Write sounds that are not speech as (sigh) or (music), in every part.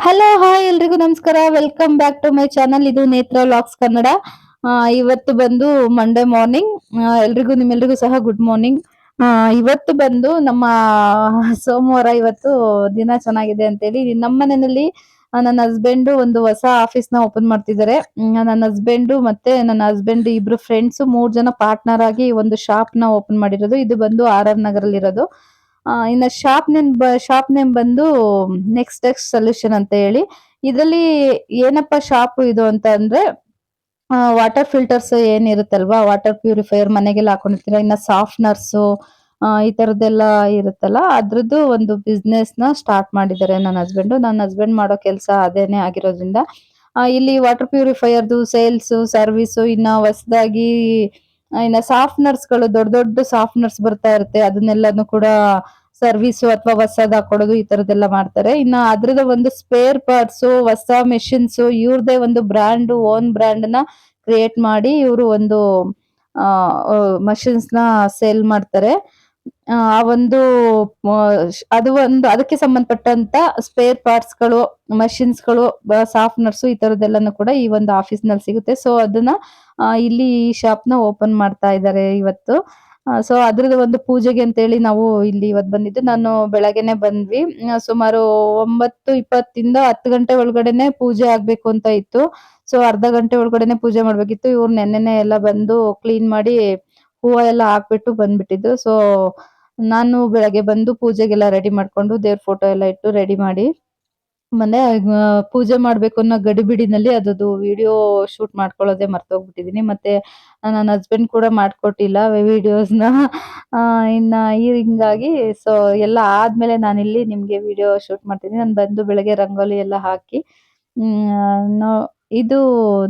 Hello hi ಎಲ್ರಿಗೂ ನಮಸ್ಕಾರ. Welcome back to my channel ಇದು ನೇತ್ರ ವ್ಲಾಗ್ಸ್ ಕನ್ನಡ. ಇವತ್ತು ಬಂದು ಮಂಡೇ ಮಾರ್ನಿಂಗ್ ಎಲ್ರಿಗೂ ನಿಮ್ಮೆಲ್ರಿಗೂ ಸಹ ಗುಡ್ ಮಾರ್ನಿಂಗ್ ಇವತ್ತು ಬಂದು ನಮ್ಮ ಸೋಮವಾರ ಇವತ್ತು ದಿನ ಚೆನ್ನಾಗಿದೆ ಅಂತೇಳಿ ನಮ್ಮ ಮನೆಯಲ್ಲಿ ನನ್ನ ಹಸ್ಬೆಂಡ್ ಒಂದು ಹೊಸ ಆಫೀಸ್ನ ಓಪನ್ ಮಾಡ್ತಿದ್ದಾರೆ. ನನ್ನ ಹಸ್ಬೆಂಡ್ ಮತ್ತೆ ನನ್ನ ಹಸ್ಬೆಂಡ್ ಇಬ್ರು ಫ್ರೆಂಡ್ಸ್ ಮೂರ್ ಜನ ಪಾರ್ಟ್ನರ್ ಆಗಿ ಒಂದು ಶಾಪ್ನ ಓಪನ್ ಮಾಡಿರೋದು. ಇದು ಬಂದು ಆರ್ ಆರ್ ನಗರಲ್ಲಿ ಇರೋದು ಆ, ಇನ್ನ ಶಾಪ್ ನೇಮ್ ಶಾಪ್ ನೇಮ್ ಬಂದು ನೆಕ್ಸ್ಟ್ ನೆಕ್ಸ್ಟ್ ಸೊಲ್ಯೂಷನ್ ಅಂತ ಹೇಳಿ. ಇದರಲ್ಲಿ ಏನಪ್ಪ ಶಾಪ್ ಇದು ಅಂತ ಅಂದ್ರೆ ವಾಟರ್ ಫಿಲ್ಟರ್ಸ್ ಏನಿರುತ್ತಲ್ವಾ ವಾಟರ್ ಪ್ಯೂರಿಫೈಯರ್ ಮನೆಗೆಲ್ಲ ಹಾಕೊಂಡಿರ್ತೀರ? ಇನ್ನ ಸಾಫ್ಟ್ನರ್ಸ್ ಈ ತರದ್ದೆಲ್ಲ ಇರುತ್ತಲ್ಲ? ಅದ್ರದ್ದು ಒಂದು ಬಿಸ್ನೆಸ್ನ ಸ್ಟಾರ್ಟ್ ಮಾಡಿದ್ದಾರೆ ನನ್ನ ಹಸ್ಬೆಂಡ್ ನನ್ನ ಹಸ್ಬೆಂಡ್ ಮಾಡೋ ಕೆಲಸ ಅದೇನೆ ಆಗಿರೋದ್ರಿಂದ. ಇಲ್ಲಿ ವಾಟರ್ ಪ್ಯೂರಿಫೈಯರ್ದು ಸೇಲ್ಸ್ ಸರ್ವಿಸ್ ಇನ್ನ ಹೊಸದಾಗಿ ಇನ್ನ ಸಾಫ್ಟ್ನರ್ಸ್ಗಳು ದೊಡ್ಡ ದೊಡ್ಡ ಸಾಫ್ಟ್ನರ್ಸ್ ಬರ್ತಾ ಇರುತ್ತೆ. ಅದನ್ನೆಲ್ಲಾನು ಕೂಡ ಸರ್ವಿಸ್ ಅಥವಾ ಹೊಸದ ಹಾಕೊಡೋದು ಈ ತರದೆಲ್ಲ ಮಾಡ್ತಾರೆ. ಇನ್ನ ಅದ್ರದ ಒಂದು ಸ್ಪೇರ್ ಪಾರ್ಟ್ಸ್ ಹೊಸ ಮೆಷಿನ್ಸ್ ಇವ್ರದೇ ಒಂದು ಬ್ರ್ಯಾಂಡ್ ಓನ್ ಬ್ರ್ಯಾಂಡ್ನ ಕ್ರಿಯೇಟ್ ಮಾಡಿ ಇವರು ಒಂದು ಮಷಿನ್ಸ್ನ ಸೇಲ್ ಮಾಡ್ತಾರೆ. ಆ ಒಂದು ಅದು ಒಂದು, ಅದಕ್ಕೆ ಸಂಬಂಧಪಟ್ಟಂತ ಸ್ಪೇರ್ ಪಾರ್ಟ್ಸ್ಗಳು ಮಷಿನ್ಸ್ಗಳು ಸಾಫ್ಟ್ನರ್ಸ್ ಈ ತರದೆಲ್ಲಾನು ಕೂಡ ಈ ಒಂದು ಆಫೀಸ್ನಲ್ಲಿ ಸಿಗುತ್ತೆ. ಸೊ ಅದನ್ನ ಇಲ್ಲಿ ಈ ಶಾಪ್ನ ಓಪನ್ ಮಾಡ್ತಾ ಇದ್ದಾರೆ ಇವತ್ತು. ಸೊ ಅದ್ರದ್ದು ಒಂದು ಪೂಜೆಗೆ ಅಂತ ಹೇಳಿ ನಾವು ಇಲ್ಲಿ ಇವತ್ತು ಬಂದಿದ್ದು. ನಾನು ಬೆಳಗ್ಗೆನೆ ಬಂದ್ವಿ. ಸುಮಾರು ಒಂಬತ್ತು ಇಪ್ಪತ್ತಿಂದ ಹತ್ತು ಗಂಟೆ ಒಳಗಡೆನೆ ಪೂಜೆ ಆಗ್ಬೇಕು ಅಂತ ಇತ್ತು. ಸೊ ಅರ್ಧ ಗಂಟೆ ಒಳಗಡೆನೆ ಪೂಜೆ ಮಾಡ್ಬೇಕಿತ್ತು. ಇವ್ರು ನೆನ್ನೆನೆ ಎಲ್ಲ ಬಂದು ಕ್ಲೀನ್ ಮಾಡಿ ಹೂವ ಎಲ್ಲ ಹಾಕ್ಬಿಟ್ಟು ಬಂದ್ಬಿಟ್ಟಿದ್ರು. ಸೊ ನಾನು ಬೆಳಗ್ಗೆ ಬಂದು ಪೂಜೆಗೆಲ್ಲ ರೆಡಿ ಮಾಡ್ಕೊಂಡು ದೇವ್ರ ಫೋಟೋ ಎಲ್ಲ ಇಟ್ಟು ರೆಡಿ ಮಾಡಿ ಮನೆ ಪೂಜೆ ಮಾಡ್ಬೇಕು ಅನ್ನೋ ಗಡಿಬಿಡಿನಲ್ಲಿ ಅದದು ವಿಡಿಯೋ ಶೂಟ್ ಮಾಡ್ಕೊಳ್ಳೋದೆ ಮರ್ತೋಗ್ಬಿಟ್ಟಿದೀನಿ. ಮತ್ತೆ, ನನ್ನ ಹಸ್ಬೆಂಡ್ ಕೂಡ ಮಾಡ್ಕೊಟ್ಟಿಲ್ಲ ವಿಡಿಯೋಸ್ನ ಇನ್ನ ಹಿಂಗಾಗಿ ಸೊ ಎಲ್ಲ ಆದ್ಮೇಲೆ ನಾನಿಲ್ಲಿ ನಿಮ್ಗೆ ವಿಡಿಯೋ ಶೂಟ್ ಮಾಡ್ತೀನಿ. ನಾನು ಬಂದು ಬೆಳಗ್ಗೆ ರಂಗೋಲಿ ಎಲ್ಲ ಹಾಕಿ ನೋ- ಇದು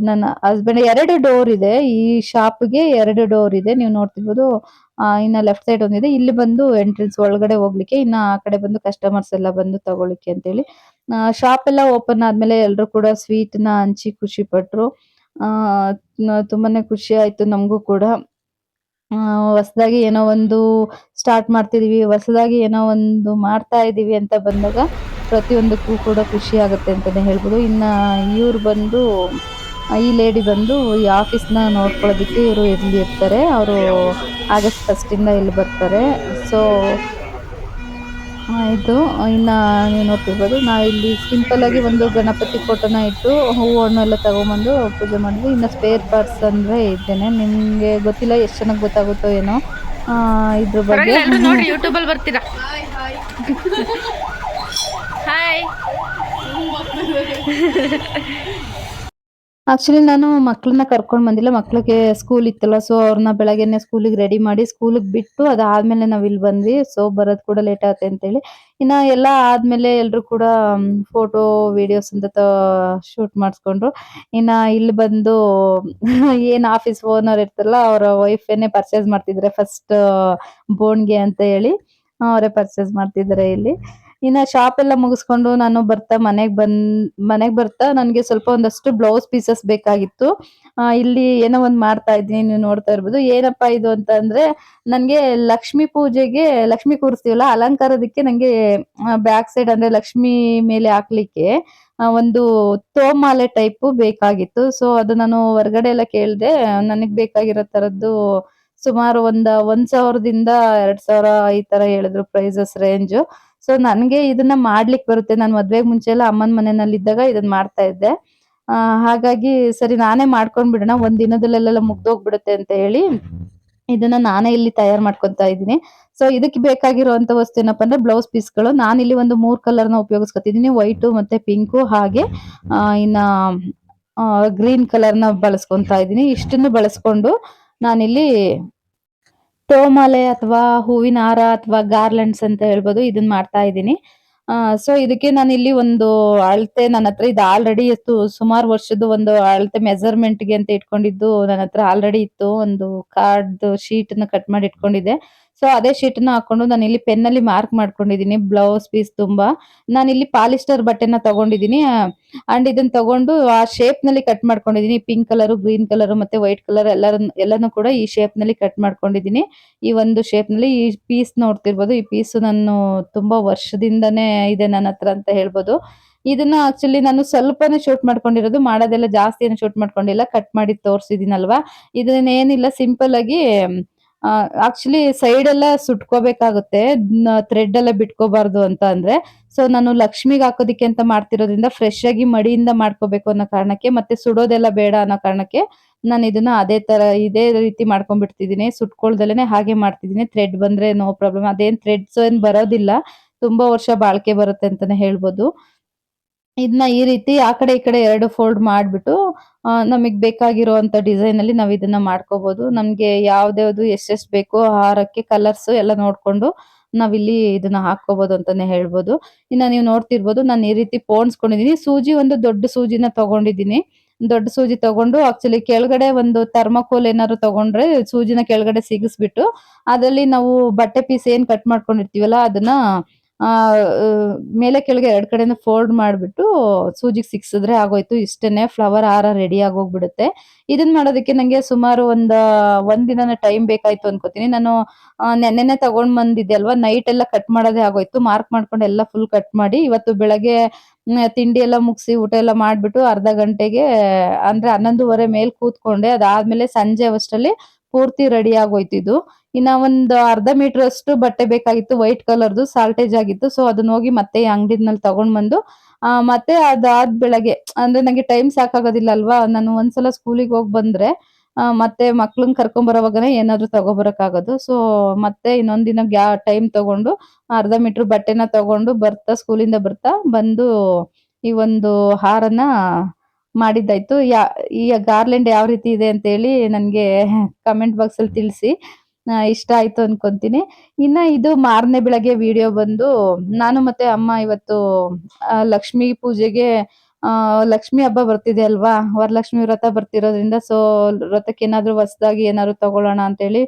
ನನ್ನ ಹಸ್ಬೆಂಡ್ ಎರಡು ಡೋರ್ ಇದೆ. ಈ ಶಾಪ್ಗೆ ಎರಡು ಡೋರ್ ಇದೆ. ನೀವು ನೋಡ್ತಿರ್ಬೋದು ಆ, ಇನ್ನ ಲೆಫ್ಟ್ ಸೈಡ್ ಒಂದಿದೆ. ಇಲ್ಲಿ ಬಂದು ಎಂಟ್ರೆನ್ಸ್ ಒಳಗಡೆ ಹೋಗ್ಲಿಕ್ಕೆ ಇನ್ನ ಆ ಕಡೆ ಬಂದು ಕಸ್ಟಮರ್ಸ್ ಎಲ್ಲ ಬಂದು ತಗೊಳ್ಳಿಕ್ಕೆ ಅಂತೇಳಿ. ಶಾಪ್ ಎಲ್ಲ ಓಪನ್ ಆದ್ಮೇಲೆ ಎಲ್ರು ಕೂಡ ಸ್ವೀಟ್ನ ಹಂಚಿ ಖುಷಿ ಪಟ್ರು. ಆ ತುಂಬಾನೇ ಖುಷಿ ಆಯ್ತು ನಮಗೂ ಕೂಡ. ಹೊಸದಾಗಿ ಏನೋ ಒಂದು ಸ್ಟಾರ್ಟ್ ಮಾಡ್ತಿದೀವಿ ಹೊಸದಾಗಿ ಏನೋ ಒಂದು ಮಾಡ್ತಾ ಇದೀವಿ ಅಂತ ಬಂದಾಗ ಪ್ರತಿಯೊಂದಕ್ಕೂ ಕೂಡ ಖುಷಿ ಆಗುತ್ತೆ ಅಂತಾನೆ ಹೇಳ್ಬೋದು. ಇನ್ನ ಇವ್ರು ಬಂದು ಆ, ಈ ಲೇಡಿ ಬಂದು ಈ ಆಫೀಸ್ನ ನೋಡ್ಕೊಳ್ಳೋದಕ್ಕೆ ಇವರು ಇಲ್ಲಿ ಇರ್ತಾರೆ. ಅವರು ಆಗಸ್ಟ್ ಫಸ್ಟ್ ಇಂದ ಇಲ್ಲಿ ಬರ್ತಾರೆ. ಸೊ ಇದು ಇನ್ನು ನೀವು ನೋಡ್ತಿರ್ಬೋದು. ನಾವು ಇಲ್ಲಿ ಸಿಂಪಲ್ ಆಗಿ ಒಂದು ಗಣಪತಿ ಫೋಟೋನ ಇಟ್ಟು ಹೂವು ಹಣ್ಣು ಎಲ್ಲ ತಗೊಂಬಂದು ಪೂಜೆ ಮಾಡಿದ್ವಿ. ಇನ್ನು ಸ್ಪೇರ್ ಪಾರ್ಟ್ಸ್ ಅಂದ್ರೆ ಇದ್ದೇನೆ. ನಿಮಗೆ ಗೊತ್ತಿಲ್ಲ ಎಷ್ಟು ಚೆನ್ನಾಗಿ ಗೊತ್ತಾಗುತ್ತೋ ಏನೋ. ಆ, ಇದ್ರ ಬಗ್ಗೆ. ಯೂಟ್ಯೂಬಲ್ಲಿ ಬರ್ತೀರಾ? ಹಾಯ್ ಆಕ್ಚುಲಿ ನಾನು ಮಕ್ಕಳನ್ನ ಕರ್ಕೊಂಡ್ ಬಂದಿಲ್ಲ. ಮಕ್ಳಿಗೆ ಸ್ಕೂಲ್ ಇತ್ತಲ್ಲ ಸೊ ಅವ್ರನ್ನ ಬೆಳಗ್ಗೆನೆ ಸ್ಕೂಲಿಗೆ ರೆಡಿ ಮಾಡಿ ಸ್ಕೂಲಿಗೆ ಬಿಟ್ಟು ಅದಾದ್ಮೇಲೆ ನಾವ್ ಇಲ್ಲಿ ಬಂದ್ವಿ. ಸೊ ಬರೋದ್ ಕೂಡ ಲೇಟ್ ಆಗುತ್ತೆ ಅಂತೇಳಿ. ಇನ್ನ ಎಲ್ಲ ಆದ್ಮೇಲೆ ಎಲ್ರು ಕೂಡ ಫೋಟೋ ವಿಡಿಯೋಸ್ ಅಂತ ಶೂಟ್ ಮಾಡಿಸ್ಕೊಂಡ್ರು. ಇನ್ನ ಇಲ್ಲಿ ಬಂದು, (laughs) ಏನ್ ಆಫೀಸ್ ಓನರ್ ಇರ್ತಲ್ಲ ಅವರ ವೈಫೇನೆ ಪರ್ಚೇಸ್ ಮಾಡ್ತಿದ್ರೆ ಫಸ್ಟ್ ಬೋನ್ಗೆ ಅಂತ ಹೇಳಿ. ಅವರೇ ಪರ್ಚೇಸ್ ಮಾಡ್ತಿದ್ದಾರೆ ಇಲ್ಲಿ. ಇನ್ನ ಶಾಪ್ ಎಲ್ಲ ಮುಗಿಸ್ಕೊಂಡು ನಾನು ಬರ್ತಾ ಮನೆಗ್ ಬಂದ್, ಮನೆಗ್ ಬರ್ತಾ ನನ್ಗೆ ಸ್ವಲ್ಪ ಒಂದಷ್ಟು ಬ್ಲೌಸ್ ಪೀಸಸ್ ಬೇಕಾಗಿತ್ತು. ಇಲ್ಲಿ ಏನೋ ಒಂದ್ ಮಾಡ್ತಾ ಇದ್ದೀನಿ, ನೀವು ನೋಡ್ತಾ ಇರ್ಬೋದು. ಏನಪ್ಪಾ ಇದು ಅಂತ ಅಂದ್ರೆ ನನ್ಗೆ ಲಕ್ಷ್ಮಿ ಪೂಜೆಗೆ, ಲಕ್ಷ್ಮಿ ಕೂರಿಸ್ತೀವಲ್ಲ, ಅಲಂಕಾರದಕ್ಕೆ ನಂಗೆ ಬ್ಯಾಕ್ ಸೈಡ್ ಅಂದ್ರೆ ಲಕ್ಷ್ಮಿ ಮೇಲೆ ಹಾಕ್ಲಿಕ್ಕೆ ಒಂದು ತೋಮಾಲೆ ಟೈಪ್ ಬೇಕಾಗಿತ್ತು. ಸೊ ಅದು ನಾನು ಹೊರಗಡೆ ಎಲ್ಲ ಕೇಳ್ದೆ, ನನಗ್ ಬೇಕಾಗಿರೋ ತರದ್ದು ಸುಮಾರು ಒಂದ, ಒಂದ್ ಸಾವಿರದಿಂದ ಎರಡ್ ಸಾವಿರ ಈ ತರ ಹೇಳಿದ್ರು ಪ್ರೈಸಸ್ ರೇಂಜ್ ಸೊ ನನಗೆ ಇದನ್ನ ಮಾಡ್ಲಿಕ್ಕೆ ಬರುತ್ತೆ. ನಾನು ಮದ್ವೆಗೆ ಮುಂಚೆ ಎಲ್ಲ ಅಮ್ಮನ ಮನೆಯಲ್ಲಿ ಇದ್ದಾಗ ಇದನ್ನ ಮಾಡ್ತಾ ಇದ್ದೆ. ಹಾಗಾಗಿ ಸರಿ ನಾನೇ ಮಾಡ್ಕೊಂಡ್ ಬಿಡೋಣ ಒಂದ್ ದಿನದಲ್ಲೆಲ್ಲ ಮುಗ್ದೋಗ್ಬಿಡುತ್ತೆ ಅಂತ ಹೇಳಿ ಇದನ್ನ ನಾನೇ ಇಲ್ಲಿ ತಯಾರು ಮಾಡ್ಕೊತಾ ಇದ್ದೀನಿ. ಸೊ ಇದಕ್ಕೆ ಬೇಕಾಗಿರುವಂತ ವಸ್ತು ಏನಪ್ಪ ಅಂದ್ರೆ ಬ್ಲೌಸ್ ಪೀಸ್ಗಳು. ನಾನು ಇಲ್ಲಿ ಒಂದು ಮೂರ್ ಕಲರ್ನ ಉಪಯೋಗಿಸ್ಕೊತಿದ್ದೀನಿ. ವೈಟ್ ಮತ್ತೆ ಪಿಂಕು ಹಾಗೆ ಇನ್ನ ಗ್ರೀನ್ ಕಲರ್ನ ಬಳಸ್ಕೊಂತ ಇದ್ದೀನಿ. ಇಷ್ಟನ್ನು ಬಳಸ್ಕೊಂಡು ನಾನಿಲ್ಲಿ ತೋಮಾಲೆ ಅಥವಾ ಹೂವಿನ ಹಾರ ಅಥವಾ ಗಾರ್ಲೆಂಡ್ಸ್ ಅಂತ ಹೇಳ್ಬೋದು ಇದನ್ನ ಮಾಡ್ತಾ ಇದ್ದೀನಿ. ಸೊ ಇದಕ್ಕೆ ನಾನು ಇಲ್ಲಿ ಒಂದು ಅಳತೆ ನನ್ನ ಹತ್ರ ಇದು ಆಲ್ರೆಡಿ ಇತ್ತು. ಸುಮಾರು ವರ್ಷದ ಒಂದು ಅಳತೆ ಮೆಜರ್ಮೆಂಟ್ಗೆ ಅಂತ ಇಟ್ಕೊಂಡಿದ್ದು ನನ್ನ ಹತ್ರ ಆಲ್ರೆಡಿ ಇತ್ತು. ಒಂದು ಕಾರ್ಡ್ ಶೀಟ್ನ ಕಟ್ ಮಾಡಿ ಇಟ್ಕೊಂಡಿದ್ದೆ. ಸೊ ಅದೇ ಶೀಟ್ನ ಹಾಕೊಂಡು ನಾನು ಇಲ್ಲಿ ಪೆನ್ ಅಲ್ಲಿ ಮಾರ್ಕ್ ಮಾಡ್ಕೊಂಡಿದ್ದೀನಿ ಬ್ಲೌಸ್ ಪೀಸ್ ತುಂಬಾ. ನಾನು ಇಲ್ಲಿ ಪಾಲಿಸ್ಟರ್ ಬಟ್ಟೆನ ತಗೊಂಡಿದ್ದೀನಿ ಅಂಡ್ ಇದನ್ನ ತಗೊಂಡು ಆ ಶೇಪ್ನಲ್ಲಿ ಕಟ್ ಮಾಡ್ಕೊಂಡಿದ್ದೀನಿ ಪಿಂಕ್ ಕಲರ್ ಗ್ರೀನ್ ಕಲರ್ ಮತ್ತೆ ವೈಟ್ ಕಲರ್ ಎಲ್ಲರ ಎಲ್ಲಾನು ಕೂಡ ಈ ಶೇಪ್ನಲ್ಲಿ ಕಟ್ ಮಾಡ್ಕೊಂಡಿದ್ದೀನಿ ಈ ಒಂದು ಶೇಪ್ನಲ್ಲಿ ಈ ಪೀಸ್ ನೋಡ್ತಿರ್ಬೋದು. ಈ ಪೀಸ್ ನಾನು ತುಂಬಾ ವರ್ಷದಿಂದನೇ ಇದೆ ನನ್ನ ಹತ್ರ ಅಂತ ಹೇಳ್ಬೋದು. ಇದನ್ನ ಆಕ್ಚುಲಿ ನಾನು ಸ್ವಲ್ಪನೇ ಶೂಟ್ ಮಾಡ್ಕೊಂಡಿರೋದು, ಮಾಡೋದೆಲ್ಲ ಜಾಸ್ತಿ ಏನು ಶೂಟ್ ಮಾಡ್ಕೊಂಡಿಲ್ಲ. ಕಟ್ ಮಾಡಿ ತೋರಿಸಿದ್ದೀನಲ್ವಾ ಇದನ್ನೇನಿಲ್ಲ ಸಿಂಪಲ್ ಆಗಿ ಆಕ್ಚುಲಿ ಸೈಡ್ ಎಲ್ಲ ಸುಟ್ಕೋಬೇಕಾಗುತ್ತೆ ಥ್ರೆಡ್ ಎಲ್ಲ ಬಿಟ್ಕೋಬಾರ್ದು ಅಂತ ಅಂದ್ರೆ ಸೊ ನಾನು ಲಕ್ಷ್ಮಿಗೆ ಹಾಕೋದಿಕ್ಕೆ ಅಂತ ಮಾಡ್ತಿರೋದ್ರಿಂದ ಫ್ರೆಶ್ ಆಗಿ ಮಡಿಯಿಂದ ಮಾಡ್ಕೋಬೇಕು ಅನ್ನೋ ಕಾರಣಕ್ಕೆ, ಮತ್ತೆ ಸುಡೋದೆಲ್ಲ ಬೇಡ ಅನ್ನೋ ಕಾರಣಕ್ಕೆ ನಾನು ಇದನ್ನ ಅದೇ ತರ, ಇದೇ ರೀತಿ ಮಾಡ್ಕೊಂಡ್ಬಿಡ್ತಿದೀನಿ ಸುಟ್ಕೊಳ್ದಲೇನೆ ಹಾಗೆ ಮಾಡ್ತಿದೀನಿ ಥ್ರೆಡ್ ಬಂದ್ರೆ ನೋ ಪ್ರಾಬ್ಲಮ್ ಅದೇನ್ ಥ್ರೆಡ್ಸ್ ಏನ್ ಬರೋದಿಲ್ಲ. ತುಂಬಾ ವರ್ಷ ಬಾಳ್ಕೆ ಬರುತ್ತೆ ಅಂತಾನೆ ಹೇಳ್ಬೋದು. ಇದನ್ನ ಈ ರೀತಿ ಆ ಕಡೆ ಈ ಕಡೆ ಎರಡು ಫೋಲ್ಡ್ ಮಾಡ್ಬಿಟ್ಟು ನಮಗೆ ಬೇಕಾಗಿರುವಂತ ಡಿಸೈನ್ ಅಲ್ಲಿ ನಾವು ಇದನ್ನ ಮಾಡ್ಕೋಬಹುದು ನಮ್ಗೆ ಯಾವ್ದ್ಯಾವ್ದು ಎಷ್ಟೆಷ್ಟು ಬೇಕೋ ಹಾರಕ್ಕೆ ಕಲರ್ಸ್ ಎಲ್ಲ ನೋಡ್ಕೊಂಡು ನಾವಿಲ್ಲಿ ಇದನ್ನ ಹಾಕೋಬಹುದು ಅಂತಾನೆ ಹೇಳ್ಬೋದು. ಇನ್ನ ನೀವು ನೋಡ್ತಿರ್ಬೋದು, ನಾನು ಈ ರೀತಿ ಪೋಣಿಸ್ಕೊಂಡಿದೀನಿ ಸೂಜಿ ಒಂದು ದೊಡ್ಡ ಸೂಜಿನ ತಗೊಂಡಿದೀನಿ. ದೊಡ್ಡ ಸೂಜಿ ತಗೊಂಡು ಆಕ್ಚುಲಿ ಕೆಳಗಡೆ ಒಂದು ಥರ್ಮಾಕೋಲ್ ಏನಾದ್ರು ತಗೊಂಡ್ರೆ ಸೂಜಿನ ಕೆಳಗಡೆ ಸಿಗಿಸ್ಬಿಟ್ಟು, ಅದ್ರಲ್ಲಿ ನಾವು ಬಟ್ಟೆ ಪೀಸ್ ಏನ್ ಕಟ್ ಮಾಡ್ಕೊಂಡಿರ್ತೀವಲ್ಲ, ಅದನ್ನ ಮೇಲೆ ಕೆಳಗೆ ಎರಡ್ ಕಡೆಯಿಂದ ಫೋಲ್ಡ್ ಮಾಡ್ಬಿಟ್ಟು ಸೂಜಿಗೆ ಸಿಕ್ಸಿದ್ರೆ ಆಗೋಯ್ತು. ಇಷ್ಟೇನೆ ಫ್ಲವರ್ ಹಾರ ರೆಡಿ ಆಗೋಗ್ಬಿಡುತ್ತೆ. ಇದನ್ನ ಮಾಡೋದಕ್ಕೆ ನಂಗೆ ಸುಮಾರು ಒಂದ್ ಒಂದಿನ ಟೈಮ್ ಬೇಕಾಯ್ತು ಅನ್ಕೋತೀನಿ. ನಾನು ನೆನ್ನೆನೆ ತಗೊಂಡ್ ಬಂದಿದ್ದೆ ಅಲ್ವಾ? ನೈಟ್ ಎಲ್ಲ ಕಟ್ ಮಾಡೋದೇ ಆಗೋಯ್ತು. ಮಾರ್ಕ್ ಮಾಡ್ಕೊಂಡು ಎಲ್ಲ ಫುಲ್ ಕಟ್ ಮಾಡಿ ಇವತ್ತು ಬೆಳಗ್ಗೆ ತಿಂಡಿ ಎಲ್ಲ ಮುಗಿಸಿ ಊಟ ಎಲ್ಲ ಮಾಡ್ಬಿಟ್ಟು ಅರ್ಧ ಗಂಟೆಗೆ, ಅಂದ್ರೆ ಹನ್ನೊಂದುವರೆ ಮೇಲೆ ಕೂತ್ಕೊಂಡೆ. ಅದಾದ್ಮೇಲೆ ಸಂಜೆ ಅಷ್ಟರಲ್ಲಿ ಪೂರ್ತಿ ರೆಡಿ ಆಗೋಯ್ತು ಇನ್ನ ಒಂದು ಅರ್ಧ ಮೀಟರ್ ಅಷ್ಟು ಬಟ್ಟೆ ಬೇಕಾಗಿತ್ತು ವೈಟ್ ಕಲರ್ದು ಸಾಲ್ಟೇಜ್ ಆಗಿತ್ತು. ಸೊ ಅದನ್ನ ಹೋಗಿ ಮತ್ತೆ ಅಂಗಡಿನಲ್ಲಿ ತಗೊಂಡ್ ಬಂದು ಮತ್ತೆ ಅದಾದ ಬೆಳಗ್ಗೆ, ಅಂದ್ರೆ ನಂಗೆ ಟೈಮ್ ಸಾಕಾಗೋದಿಲ್ಲ ಅಲ್ವಾ ನಾನು ಒಂದ್ಸಲ ಸ್ಕೂಲಿಗೆ ಹೋಗಿ ಬಂದ್ರೆ ಮತ್ತೆ ಮಕ್ಳನ್ ಕರ್ಕೊಂಡ್ ಬರೋವಾಗನೆ ಏನಾದ್ರು ತಗೋಬರಕ್ ಆಗೋದು ಸೊ ಮತ್ತೆ ಇನ್ನೊಂದ್ ದಿನ ಗ್ಯಾ ಟೈಮ್ ತಗೊಂಡು, ಅರ್ಧ ಮೀಟರ್ ಬಟ್ಟೆನ ತಗೊಂಡು ಬರ್ತಾ ಸ್ಕೂಲಿಂದ ಬರ್ತಾ ಬಂದು ಈ ಒಂದು ಹಾರನ ಮಾಡಿದ್ದಾಯ್ತು. ಯಾ ಈ ಗಾರ್ಲೆಂಡ್ ಯಾವ ರೀತಿ ಇದೆ ಅಂತ ಹೇಳಿ ನನ್ಗೆ ಕಮೆಂಟ್ ಬಾಕ್ಸ್ ಅಲ್ಲಿ ತಿಳಿಸಿ. ಇಷ್ಟ ಆಯ್ತು ಅನ್ಕೊಂತೀನಿ. ಇನ್ನ ಇದು ಮಾರನೇ ಬೆಳಗ್ಗೆ ವಿಡಿಯೋ ಬಂದು ನಾನು ಮತ್ತೆ ಅಮ್ಮ ಇವತ್ತು ಲಕ್ಷ್ಮಿ ಪೂಜೆಗೆ ಲಕ್ಷ್ಮಿ ಹಬ್ಬ ಬರ್ತಿದೆ ಅಲ್ವಾ? ವರಲಕ್ಷ್ಮಿ ವ್ರತ ಬರ್ತಿರೋದ್ರಿಂದ ಸೊ ವ್ರತಕ್ಕೆ ಏನಾದ್ರು ಹೊಸದಾಗಿ ಏನಾದ್ರು ತಗೊಳ್ಳೋಣ ಅಂತೇಳಿ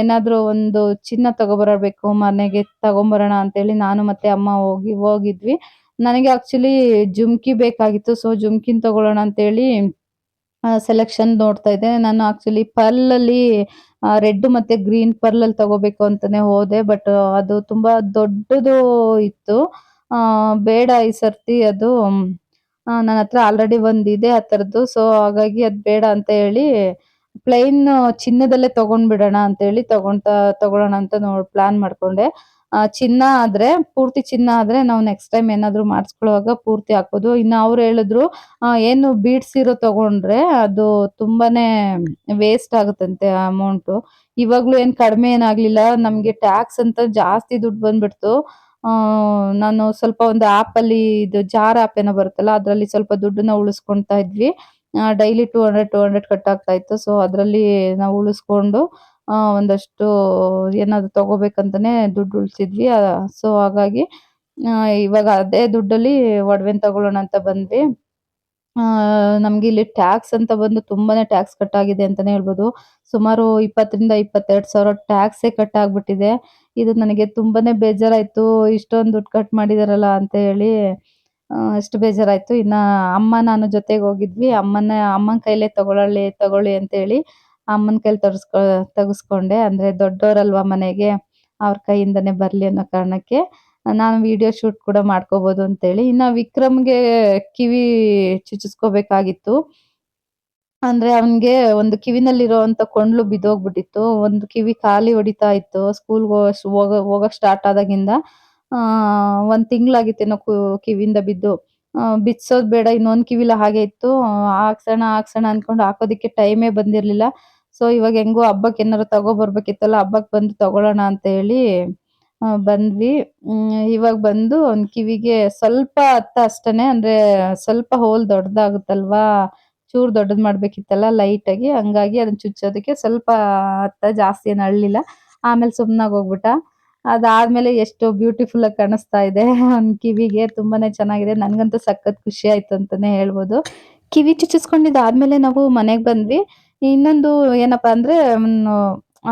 ಏನಾದ್ರು ಒಂದು ಚಿನ್ನ ತಗೊಬರಬೇಕು ಮನೆಗೆ ತಗೊಂಬರೋಣ ಅಂತೇಳಿ ನಾನು ಮತ್ತೆ ಅಮ್ಮ ಹೋಗಿ, ಹೋಗಿದ್ವಿ. ನನಗೆ ಆಕ್ಚುಲಿ ಜುಮ್ಕಿ ಬೇಕಾಗಿತ್ತು. ಸೊ ಜುಮ್ಕಿನ್ ತಗೊಳ್ಳೋಣ ಅಂತೇಳಿ ಸೆಲೆಕ್ಷನ್ ನೋಡ್ತಾ ಇದ್ದೆ. ನಾನು ಆಕ್ಚುಲಿ ಪರ್ಲ್ ಅಲ್ಲಿ ರೆಡ್ ಮತ್ತೆ ಗ್ರೀನ್ ಪರ್ಲ್ ಅಲ್ಲಿ ತಗೋಬೇಕು ಅಂತಾನೆ ಹೋದೆ. ಬಟ್ ಅದು ತುಂಬಾ ದೊಡ್ಡದು ಇತ್ತು. ಬೇಡ ಈ ಸರ್ತಿ ಅದು ನನ್ನ ಹತ್ರ ಆಲ್ರೆಡಿ ಒಂದಿದೆ ಆ ಥರದ್ದು. ಸೊ ಹಾಗಾಗಿ ಅದು ಬೇಡ ಅಂತ ಹೇಳಿ ಪ್ಲೈನ್ ಚಿನ್ನದಲ್ಲೇ ತಗೊಂಡ್ಬಿಡೋಣ ಅಂತ ಹೇಳಿ ತಗೊಂತ ತಗೊಳ್ಳೋಣ ಅಂತ ನೋಡ್ ಪ್ಲಾನ್ ಮಾಡ್ಕೊಂಡೆ. ಚಿನ್ನ ಆದ್ರೆ, ಪೂರ್ತಿ ಚಿನ್ನ ಆದ್ರೆ ನಾವು ನೆಕ್ಸ್ಟ್ ಟೈಮ್ ಏನಾದ್ರು ಮಾಡಿಸ್ಕೊಳ್ಳುವಾಗ ಪೂರ್ತಿ ಹಾಕೋದು ಇನ್ನು ಅವ್ರು ಹೇಳಿದ್ರು ಏನು ಬೀಡ್ಸ್ ಇರೋ ತಗೊಂಡ್ರೆ ಅದು ತುಂಬಾನೇ ವೇಸ್ಟ್ ಆಗುತ್ತಂತೆ ಅಮೌಂಟ್ ಇವಾಗ್ಲೂ ಏನ್ ಕಡಿಮೆ ಏನಾಗ್ಲಿಲ್ಲ ನಮ್ಗೆ ಟ್ಯಾಕ್ಸ್ ಅಂತ ಜಾಸ್ತಿ ದುಡ್ಡು ಬಂದ್ಬಿಡ್ತು. ನಾನು ಸ್ವಲ್ಪ ಒಂದು ಆಪ್ ಅಲ್ಲಿ ಇದು ಜಾರ್ ಆಪ್ ಏನೋ ಬರುತ್ತಲ್ಲ, ಅದ್ರಲ್ಲಿ ಸ್ವಲ್ಪ ದುಡ್ಡನ್ನ ಉಳಿಸ್ಕೊಂತಾ ಇದ್ವಿ. Daily two hundred two hundred cut ಆಗ್ತಾ ಇತ್ತು. ಸೊ ಅದ್ರಲ್ಲಿ ನಾವು ಉಳಿಸ್ಕೊಂಡು ಒಂದಷ್ಟು ಏನಾದ್ರು ತಗೋಬೇಕಂತಾನೆ ದುಡ್ಡು ಉಳಿಸಿದ್ವಿ. ಸೊ ಹಾಗಾಗಿ ಇವಾಗ ಅದೇ ದುಡ್ಡಲ್ಲಿ ಒಡವೆನ ತಗೊಳ್ಳೋಣ ಅಂತ ಬಂದ್ವಿ. ನಮ್ಗೆ ಇಲ್ಲಿ ಟ್ಯಾಕ್ಸ್ ಅಂತ ಬಂದು ತುಂಬಾನೇ ಟ್ಯಾಕ್ಸ್ ಕಟ್ ಆಗಿದೆ ಅಂತಾನೆ ಹೇಳ್ಬೋದು. ಸುಮಾರು ಇಪ್ಪತ್ತರಿಂದ ಇಪ್ಪತ್ತೆರಡು ಸಾವಿರ ಟ್ಯಾಕ್ಸೇ ಕಟ್ ಆಗ್ಬಿಟ್ಟಿದೆ. ಇದು ನನಗೆ ತುಂಬಾನೇ ಬೇಜಾರಾಯ್ತು. ಇಷ್ಟೊಂದು ದುಡ್ಡು ಕಟ್ ಮಾಡಿದಾರಲ್ಲ ಅಂತ ಹೇಳಿ ಎಷ್ಟು ಬೇಜಾರಾಯ್ತು. ಇನ್ನ ಅಮ್ಮ ನಾನು ಜೊತೆಗೆ ಹೋಗಿದ್ವಿ. ಅಮ್ಮನ ಅಮ್ಮನ ಕೈಲೇ ತಗೊಳ್ಳಿ ತಗೊಳ್ಳಿ ಅಂತ ಹೇಳಿ ಅಮ್ಮನ ಕೈಲಿ ತರಸ್ಕೊ, ತೆಗಿಸ್ಕೊಂಡೆ. ಅಂದ್ರೆ ದೊಡ್ಡೋರಲ್ವಾ ಮನೆಗೆ, ಅವ್ರ ಕೈಯಿಂದನೇ ಬರ್ಲಿ ಅನ್ನೋ ಕಾರಣಕ್ಕೆ ನಾನು ವಿಡಿಯೋ ಶೂಟ್ ಕೂಡ ಮಾಡ್ಕೋಬಹುದು ಅಂತೇಳಿ. ಇನ್ನ ವಿಕ್ರಮ್ಗೆ ಕಿವಿ ಚುಚ್ಚಿಸ್ಕೋಬೇಕಾಗಿತ್ತು. ಅಂದ್ರೆ ಅವನ್ಗೆ ಒಂದು ಕಿವಿನಲ್ಲಿರುವಂತ ಕೊಂಡ್ಲು ಬಿದ್ದೋಗ್ಬಿಟ್ಟಿತ್ತು. ಒಂದು ಕಿವಿ ಖಾಲಿ ಹೊಡಿತಾ ಇತ್ತು. ಸ್ಕೂಲ್ ಹೋಗ, ಹೋಗಕ್ ಸ್ಟಾರ್ಟ್ ಆದಾಗಿಂದ, ಆ, ಒಂದ್ ತಿಂಗ್ಳಾಗಿತ್ತೇನೋ ಕಿವಿಯಿಂದ ಬಿದ್ದು. ಆ, ಬಿಚ್ಸೋದ್ ಬೇಡ ಇನ್ನೊಂದ್ ಕಿವಿಲ ಹಾಗೆ ಇತ್ತು. ಹಾಕ್ಸೋಣ ಹಾಕ್ಸೋಣ ಅನ್ಕೊಂಡು ಹಾಕೋದಿಕ್ಕೆ ಟೈಮೇ ಬಂದಿರ್ಲಿಲ್ಲ. ಸೊ ಇವಾಗ ಹೆಂಗೋ ಹಬ್ಬಕ್ಕೆ ಏನಾರು ತಗೋ ಬರ್ಬೇಕಿತ್ತಲ್ಲ ಹಬ್ಬಕ್ ಬಂದು ತಗೊಳ್ಳೋಣ ಅಂತ ಹೇಳಿ ಬಂದ್ವಿ. ಇವಾಗ ಬಂದು ಒಂದ್ ಕಿವಿಗೆ ಸ್ವಲ್ಪ ಹತ್ತ ಅಷ್ಟೇನೆ ಅಂದ್ರೆ ಸ್ವಲ್ಪ ಹೋಲ್ ದೊಡ್ಡದಾಗುತ್ತಲ್ವಾ ಚೂರ್ ದೊಡ್ಡದ್ ಮಾಡ್ಬೇಕಿತ್ತಲ್ಲ ಲೈಟ್ ಆಗಿ ಹಂಗಾಗಿ ಅದನ್ನ ಚುಚ್ಚೋದಕ್ಕೆ ಸ್ವಲ್ಪ ಹತ್ತ ಜಾಸ್ತಿ ಏನು ಅಳ್ಳಿಲ್ಲ. ಆಮೇಲೆ ಸುಮ್ನಾಗ್ ಹೋಗ್ಬಿಟ್ಟ. ಅದಾದ್ಮೇಲೆ ಎಷ್ಟು ಬ್ಯೂಟಿಫುಲ್ ಆಗಿ ಕಾಣಿಸ್ತಾ ಇದೆ. ಕಿವಿಗೆ ತುಂಬಾನೇ ಚೆನ್ನಾಗಿದೆ. ನನ್ಗಂತೂ ಸಖತ್ ಖುಷಿ ಆಯ್ತು ಅಂತಾನೆ ಹೇಳ್ಬೋದು. ಕಿವಿ ಚುಚ್ಚಿಸ್ಕೊಂಡಿದ್ದಾದ್ಮೇಲೆ ನಾವು ಮನೆಗೆ ಬಂದ್ವಿ. ಇನ್ನೊಂದು ಏನಪ್ಪಾ ಅಂದ್ರೆ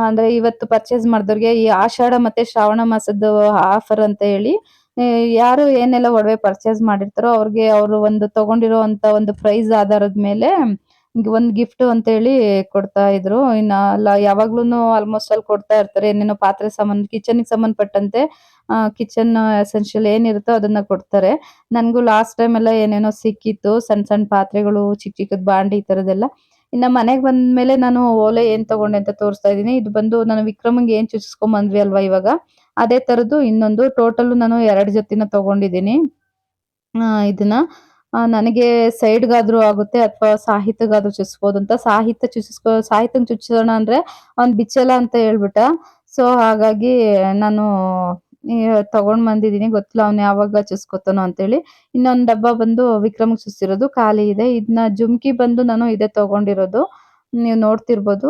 ಅಂದ್ರೆ ಇವತ್ತು ಪರ್ಚೇಸ್ ಮಾಡಿದವ್ರಿಗೆ ಈ ಆಷಾಢ ಮತ್ತೆ ಶ್ರಾವಣ ಮಾಸದ ಆಫರ್ ಅಂತ ಹೇಳಿ ಯಾರು ಏನೆಲ್ಲ ಒಡವೆ ಪರ್ಚೇಸ್ ಮಾಡಿರ್ತಾರೋ ಅವ್ರಿಗೆ ಅವರು ಒಂದು ತಗೊಂಡಿರೋ ಅಂತ ಒಂದು ಪ್ರೈಸ್ ಆಧಾರದ ಮೇಲೆ ಒಂದು ಗಿಫ್ಟ್ ಅಂತ ಹೇಳಿ ಕೊಡ್ತಾ ಇದ್ರು. ಇನ್ನ ಯಾವಾಗ್ಲೂ ಆಲ್ಮೋಸ್ಟ್ ಅಲ್ಲಿ ಕೊಡ್ತಾ ಇರ್ತಾರೆ. ಏನೇನೋ ಪಾತ್ರೆ ಸಾಮಾನು ಕಿಚನ್ಗೆ ಸಂಬಂಧಪಟ್ಟಂತೆ ಕಿಚನ್ ಎಸೆನ್ಷಿಯಲ್ ಏನಿರುತ್ತೋ ಅದನ್ನ ಕೊಡ್ತಾರೆ. ನನ್ಗೂ ಲಾಸ್ಟ್ ಟೈಮ್ ಎಲ್ಲ ಏನೇನೋ ಸಿಕ್ಕಿತ್ತು. ಸಣ್ಣ ಸಣ್ಣ ಪಾತ್ರೆಗಳು ಚಿಕ್ಕ ಚಿಕ್ಕದ್ ಬಾಂಡಿ ಈ ತರದೆಲ್ಲ ಇನ್ನ ಮನೆಗ್ ಬಂದ್ಮೇಲೆ ನಾನು ಓಲೆ ಏನ್ ತಗೊಂಡೆ ಅಂತ ತೋರಿಸ್ತಾ ಇದೀನಿ ಇದು ಬಂದು ನಾನು ವಿಕ್ರಮಂಗ್ ಏನ್ ಚುಚ್ಸ್ಕೊಂಡ್ ಬಂದ್ವಿ ಅಲ್ವಾ ಇವಾಗ? ಅದೇ ತರದ್ದು ಇನ್ನೊಂದು. ಟೋಟಲ್ ನಾನು ಎರಡ್ ಜೊತಿನ ತಗೊಂಡಿದ್ದೀನಿ. ಇದನ್ನ. ನನಗೆ ಸೈಡ್ಗಾದ್ರೂ ಆಗುತ್ತೆ ಅಥವಾ ಸಾಹಿತ್ಯಗಾದ್ರೂ ಚುಚ್ಬೋದು ಅಂತ. ಸಾಹಿತ್ಯ ಚುಚ್ಚಿಸ್ಕೋ ಸಾಹಿತ್ಯ ಚುಚ್ಚೋಣ ಅಂದ್ರೆ ಅವ್ನ್ ಬಿಚ್ಚಲ್ಲ ಅಂತ ಹೇಳ್ಬಿಟ್ಟ. ಸೊ ಹಾಗಾಗಿ ನಾನು ತಗೊಂಡ್ ಬಂದಿದೀನಿ ಗೊತ್ತಿಲ್ಲ ಅವ್ನು ಯಾವಾಗ ಚುಸ್ಕೋತಾನೋ ಅಂತೇಳಿ. ಇನ್ನೊಂದ್ ಡಬ್ಬ ಬಂದು ವಿಕ್ರಮ್ ಚುಚ್ಚಿರೋದು ಖಾಲಿ ಇದೆ. ಇದನ್ನ ಜುಮ್ಕಿ ಬಂದು ನಾನು ಇದೇ ತಗೊಂಡಿರೋದು. ನೀವು ನೋಡ್ತಿರ್ಬೋದು.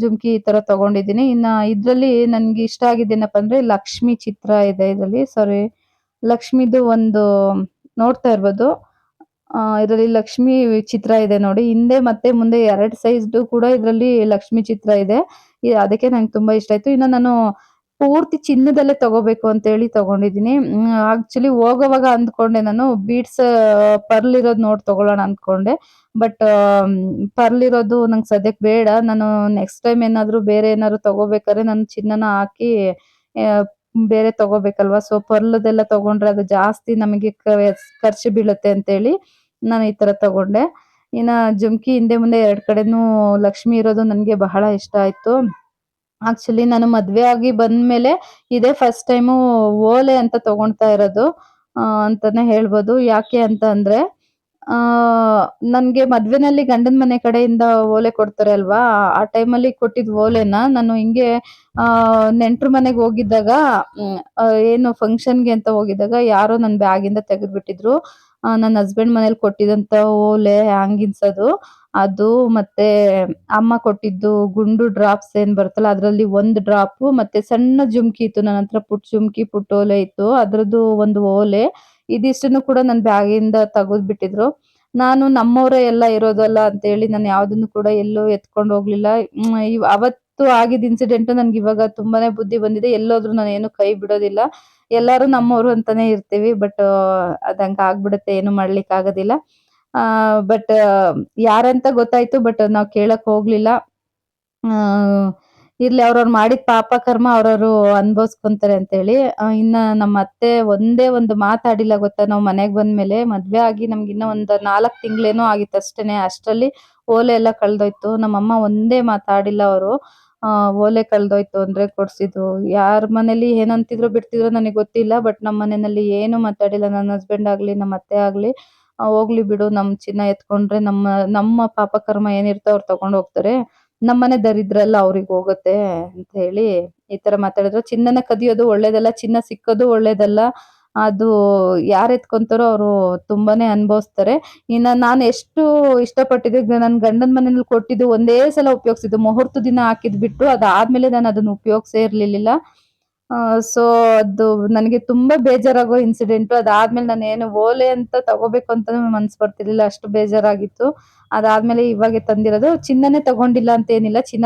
ಜುಮ್ಕಿ ಈ ತರ ತಗೊಂಡಿದ್ದೀನಿ. ಇನ್ನ ಇದ್ರಲ್ಲಿ ನನ್ಗೆ ಇಷ್ಟ ಆಗಿದ್ದೇನಪ್ಪ ಅಂದ್ರೆ ಲಕ್ಷ್ಮಿ ಚಿತ್ರ ಇದೆ ಇದರಲ್ಲಿ. ಸಾರಿ ಲಕ್ಷ್ಮಿದು ಒಂದು ನೋಡ್ತಾ ಇರ್ಬೋದು. ಇದರಲ್ಲಿ ಲಕ್ಷ್ಮಿ ಚಿತ್ರ ಇದೆ ನೋಡಿ. ಹಿಂದೆ ಮತ್ತೆ ಮುಂದೆ ಎರಡ್ ಸೈಜ್ದು ಕೂಡ ಇದರಲ್ಲಿ ಲಕ್ಷ್ಮಿ ಚಿತ್ರ ಇದೆ. ಅದಕ್ಕೆ ನಂಗೆ ತುಂಬಾ ಇಷ್ಟ ಆಯ್ತು. ಇನ್ನು ನಾನು ಪೂರ್ತಿ ಚಿನ್ನದಲ್ಲೇ ತಗೋಬೇಕು ಅಂತ ಹೇಳಿ ತಗೊಂಡಿದ್ದೀನಿ. ಆಕ್ಚುಲಿ ಹೋಗೋವಾಗ ಅಂದ್ಕೊಂಡೆ ನಾನು ಬೀಡ್ಸ್ ಪರ್ಲ್ ಇರೋದ್ ನೋಡಿ ತಗೊಳ್ಳೋಣ ಅಂದ್ಕೊಂಡೆ. ಬಟ್ ಪರ್ಲ್ ಇರೋದು ನಂಗೆ ಸದ್ಯಕ್ಕೆ ಬೇಡ. ನಾನು ನೆಕ್ಸ್ಟ್ ಟೈಮ್ ಏನಾದ್ರು ಬೇರೆ ಏನಾದ್ರು ತಗೋಬೇಕಾದ್ರೆ ನಾನು ಚಿನ್ನನ ಹಾಕಿ ಬೇರೆ ತಗೋಬೇಕಲ್ವಾ? ಸೊ ಪರ್ಲದೆಲ್ಲ ತಗೊಂಡ್ರೆ ಅದು ಜಾಸ್ತಿ ನಮಗೆ ಖರ್ಚು ಬೀಳುತ್ತೆ ಅಂತೇಳಿ ನಾನು ಈ ತರ ತಗೊಂಡೆ. ಇನ್ನ ಜುಮ್ಕಿ ಹಿಂದೆ ಮುಂದೆ ಎರಡ್ ಕಡೆನೂ ಲಕ್ಷ್ಮಿ ಇರೋದು ನನ್ಗೆ ಬಹಳ ಇಷ್ಟ ಆಯ್ತು. ಆಕ್ಚುಲಿ ನಾನು ಮದ್ವೆ ಆಗಿ ಬಂದ್ಮೇಲೆ ಇದೇ ಫಸ್ಟ್ ಟೈಮು ಓಲೆ ಅಂತ ತಗೊಳ್ತಾ ಇರೋದು ಅಂತಾನೆ ಹೇಳ್ಬೋದು. ಯಾಕೆ ಅಂತ ಅಂದ್ರೆ, ಆ, ನನ್ಗೆ ಮದ್ವೆನಲ್ಲಿ ಗಂಡನ ಮನೆ ಕಡೆಯಿಂದ ಓಲೆ ಕೊಡ್ತಾರೆ ಅಲ್ವಾ? ಆ ಟೈಮಲ್ಲಿ ಕೊಟ್ಟಿದ್ ಓಲೆನ ನಾನು ಹಿಂಗೆ, ಆ, ನೆಂಟ್ರ ಮನೆಗೆ ಹೋಗಿದ್ದಾಗ ಏನು ಫಂಕ್ಷನ್ಗೆ ಅಂತ ಹೋಗಿದ್ದಾಗ ಯಾರೋ ನನ್ನ ಬ್ಯಾಗಿಂದ ತೆಗೆದ್ಬಿಟ್ಟಿದ್ರು. ನನ್ನ ಹಸ್ಬೆಂಡ್ ಮನೇಲಿ ಕೊಟ್ಟಿದಂತ ಓಲೆ ಹ್ಯಾಂಗಿನ್ಸ್ ಅದು. ಮತ್ತೆ ಅಮ್ಮ ಕೊಟ್ಟಿದ್ದು ಗುಂಡು ಡ್ರಾಪ್ಸ್ ಏನ್ ಬರುತ್ತಲ್ಲ, ಅದ್ರಲ್ಲಿ ಒಂದು ಡ್ರಾಪ್ ಮತ್ತೆ ಸಣ್ಣ ಜುಮ್ಕಿ ಇತ್ತು ನನ್ನ ಹತ್ರ ಪುಟ್ ಜುಮ್ಕಿ, ಪುಟ್ ಓಲೆ ಇತ್ತು. ಅದರದ್ದು ಒಂದು ಓಲೆ. ಇದಿಷ್ಟನ್ನು ಕೂಡ ನನ್ನ ಬ್ಯಾಗಿಂದ ತೆಗೆದು ಬಿಟ್ಟಿದ್ರು ನಾನು ನಮ್ಮವರೇ ಎಲ್ಲ ಇರೋದಲ್ಲ ಅಂತ ಹೇಳಿ ನಾನು ಯಾವ್ದನ್ನು ಕೂಡ ಎಲ್ಲೂ ಎತ್ಕೊಂಡು ಹೋಗ್ಲಿಲ್ಲ. ಇವ್- ಅವತ್ತು ಆಗಿದ್ ಇನ್ಸಿಡೆಂಟ್ ನನ್ಗೆ ಇವಾಗ ತುಂಬಾನೇ ಬುದ್ಧಿ ಬಂದಿದೆ. ಎಲ್ಲೋದ್ರು ನಾನು ಏನು ಕೈ ಬಿಡೋದಿಲ್ಲ. ಎಲ್ಲಾರು ನಮ್ಮವರು ಅಂತಾನೆ ಇರ್ತೀವಿ ಬಟ್ ಅದಂಗ ಆಗ್ಬಿಡುತ್ತೆ, ಏನು ಮಾಡ್ಲಿಕ್ಕೆ ಆಗೋದಿಲ್ಲ. ಬಟ್ ಯಾರಂತ ಗೊತ್ತಾಯ್ತು ಬಟ್ ನಾವ್ ಕೇಳಕ್ ಹೋಗ್ಲಿಲ್ಲ. ಇರ್ಲಿ, ಅವ್ರವ್ರ ಮಾಡಿದ ಪಾಪ ಕರ್ಮ ಅವ್ರವ್ರು ಅನ್ಭವಿಸ್ಕೊಂತಾರೆ ಅಂತ ಹೇಳಿ ಇನ್ನ ನಮ್ಮ ಅತ್ತೆ ಒಂದೇ ಒಂದು ಮಾತಾಡಿಲ್ಲ ಗೊತ್ತಾ? ನಾವ್ ಮನೆಗೆ ಬಂದ್ಮೇಲೆ ಮದ್ವೆ ಆಗಿ ನಮ್ಗೆ ಇನ್ನ ಒಂದ್ ನಾಲ್ಕ್ ತಿಂಗಳೇನೋ ಆಗಿತ್ತು ಅಷ್ಟೇನೆ ಅಷ್ಟರಲ್ಲಿ ಓಲೆ ಎಲ್ಲ ಕಳ್ದೋಯ್ತು. ನಮ್ಮಮ್ಮ ಒಂದೇ ಮಾತಾಡಿಲ್ಲ ಅವರು. ಆ, ಓಲೆ ಕಳ್ದೋಯ್ತು ಅಂದ್ರೆ ಕೊಡ್ಸಿದ್ದು. ಯಾರ್ ಮನೇಲಿ ಏನಂತಿದ್ರು ಬಿಡ್ತಿದ್ರು ನನಗೆ ಗೊತ್ತಿಲ್ಲ ಬಟ್ ನಮ್ಮ ಮನೆಯಲ್ಲಿ ಏನು ಮಾತಾಡಿಲ್ಲ. ನನ್ನ ಹಸ್ಬೆಂಡ್ ಆಗ್ಲಿ ನಮ್ಮ ಅತ್ತೆ ಆಗ್ಲಿ ಹೋಗ್ಲಿ ಬಿಡು, ನಮ್ ಚಿನ್ನ ಎತ್ಕೊಂಡ್ರೆ ನಮ್ಮ ನಮ್ಮ ಪಾಪ ಕರ್ಮ ಏನಿರ್ತೋ ಅವ್ರು ತಗೊಂಡ್ ಹೋಗ್ತಾರೆ. ನಮ್ಮನೆ ದರಿದ್ರ ಎಲ್ಲ ಅವ್ರಿಗೆ ಹೋಗುತ್ತೆ ಅಂತ ಹೇಳಿ ಈ ತರ ಮಾತಾಡಿದ್ರು. ಚಿನ್ನನ ಕದಿಯೋದು ಒಳ್ಳೇದಲ್ಲ, ಚಿನ್ನ ಸಿಕ್ಕೋದು ಒಳ್ಳೇದಲ್ಲ. ಅದು ಯಾರು ಎತ್ಕೊಂತಾರೋ ಅವರು ತುಂಬಾನೇ ಅನುಭವಿಸ್ತಾರೆ. ಇನ್ನ ನಾನು ಎಷ್ಟು ಇಷ್ಟಪಟ್ಟಿದ್ದೆ ನನ್ ಗಂಡನ ಮನೇಲಿ ಕೊಟ್ಟಿದ್ದು ಒಂದೇ ಸಲ ಉಪಯೋಗಿಸಿದ್ದು ಮುಹೂರ್ತ ದಿನ ಹಾಕಿದ್ ಬಿಟ್ಟು ಅದಾದ್ಮೇಲೆ ನಾನು ಅದನ್ನ ಉಪಯೋಗಿಸೇ ಇರ್ಲಿಲ್ಲ ಸೊ ಅದು ನನಗೆ ತುಂಬಾ ಬೇಜಾರಾಗೋ ಇನ್ಸಿಡೆಂಟ್ ಅದಾದ್ಮೇಲೆ ನಾನು ಏನು ಓಲೆ ಅಂತ ತಗೋಬೇಕು ಅಂತ ಮನ್ಸು ಬರ್ತಿರ್ಲಿಲ್ಲ, ಅಷ್ಟು ಬೇಜಾರಾಗಿತ್ತು. ಅದಾದ್ಮೇಲೆ ಇವಾಗೆ ತಂದಿರೋದು, ಚಿನ್ನನೇ ತಗೊಂಡಿಲ್ಲ ಅಂತ ಏನಿಲ್ಲ, ಚಿನ್ನ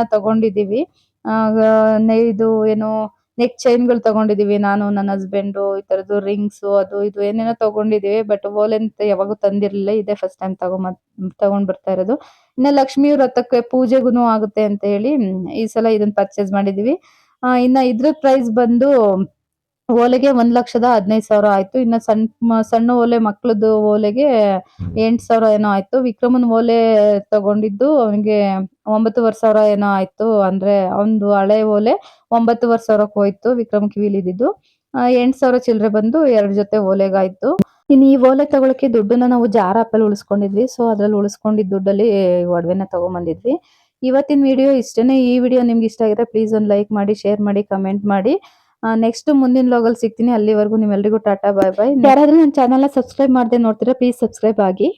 ನೆ- ಇದು, ಏನು ನೆಕ್ ಚೈನ್ಗಳು ತಗೊಂಡಿದೀವಿ ನಾನು ನನ್ನ ಹಸ್ಬೆಂಡು ಈ ತರದ್ದು ರಿಂಗ್ಸ್ ಅದು ಇದು ಏನೇನೋ ತಗೊಂಡಿದೀವಿ ಬಟ್ ಓಲೆ ಅಂತ ಯಾವಾಗೂ ತಂದಿರ್ಲಿಲ್ಲ ಇದೆ ಫಸ್ಟ್ ಟೈಮ್ ತಗೊಂಡ್ ತಗೊಂಡ್ ಬರ್ತಾ ಇರೋದು. ಇನ್ನ ಲಕ್ಷ್ಮಿ ವ್ರತಕ್ಕೆ ಪೂಜೆಗೂನು ಆಗುತ್ತೆ ಅಂತ ಹೇಳಿ ಈ ಸಲ ಇದನ್ನ ಪರ್ಚೇಸ್ ಮಾಡಿದೀವಿ. ಆ, ಇನ್ನ ಇದ್ರ ಪ್ರೈಸ್ ಬಂದು ಓಲೆಗೆ ಒಂದ್ ಲಕ್ಷದ ಹದಿನೈದ್ ಸಾವಿರ ಆಯ್ತು. ಇನ್ನ ಸಣ್ಣ ಸಣ್ಣ ಓಲೆ ಮಕ್ಳದ್ದು ಓಲೆಗೆ ಎಂಟ್ ಸಾವಿರ ಏನೋ ಆಯ್ತು. ವಿಕ್ರಮನ್ ಓಲೆ ತಗೊಂಡಿದ್ದು ಅವನಿಗೆ ಒಂಬತ್ತುವರೆ ಸಾವಿರ ಏನೋ ಆಯ್ತು. ಅಂದ್ರೆ ಒಂದು ಹಳೆ ಓಲೆ ಒಂಬತ್ತುವರೆ ಸಾವಿರಕ್ಕೆ ಹೋಯ್ತು ವಿಕ್ರಮ್ ಕಿವಿಲಿದ್ದು ಎಂಟ್ ಸಾವಿರ ಚಿಲ್ಲರೆ ಬಂದು ಎರಡ್ ಜೊತೆ ಓಲೆಗಾಯ್ತು. ಇನ್ ಈ ಓಲೆ ತಗೊಳಕ್ಕೆ ದುಡ್ಡನ್ನ ನಾವು ಜಾರ್ ಆಪಲ್ ಉಳಿಸ್ಕೊಂಡಿದ್ವಿ. ಸೊ ಅದ್ರಲ್ಲಿ ಉಳಿಸ್ಕೊಂಡಿದ್ದ ದುಡ್ಡಲ್ಲಿ ಒಡವೆನ ತಗೊಂಬಂದಿದ್ವಿ. ಇವತ್ತಿನ ವಿಡಿಯೋ ಇಷ್ಟೇನೆ. ಈ ವಿಡಿಯೋ ನಿಮ್ಗೆ ಇಷ್ಟ ಆಗಿದ್ರೆ ಪ್ಲೀಸ್ ಒಂದು ಲೈಕ್ ಮಾಡಿ ಶೇರ್ ಮಾಡಿ ಕಮೆಂಟ್ ಮಾಡಿ. ನೆಕ್ಸ್ಟ್ ಮುಂದಿನ ಲಾಗಲ್ಲಿ ಸಿಗ್ತೀನಿ. ಅಲ್ಲಿವರೆಗೂ ನಿಮ್ಮೆಲ್ಲರಿಗೂ ಟಾಟಾ ಬಾಯ್ ಬಾಯ್ ಯಾರಾದ್ರೂ ನನ್ನ ಚಾನಲ್ನ ಸಬ್ಸ್ಕ್ರೈಬ್ ಮಾಡದೆ ನೋಡ್ತೀರಾ ಪ್ಲೀಸ್ ಸಬ್ಸ್ಕ್ರೈಬ್ ಆಗಿ.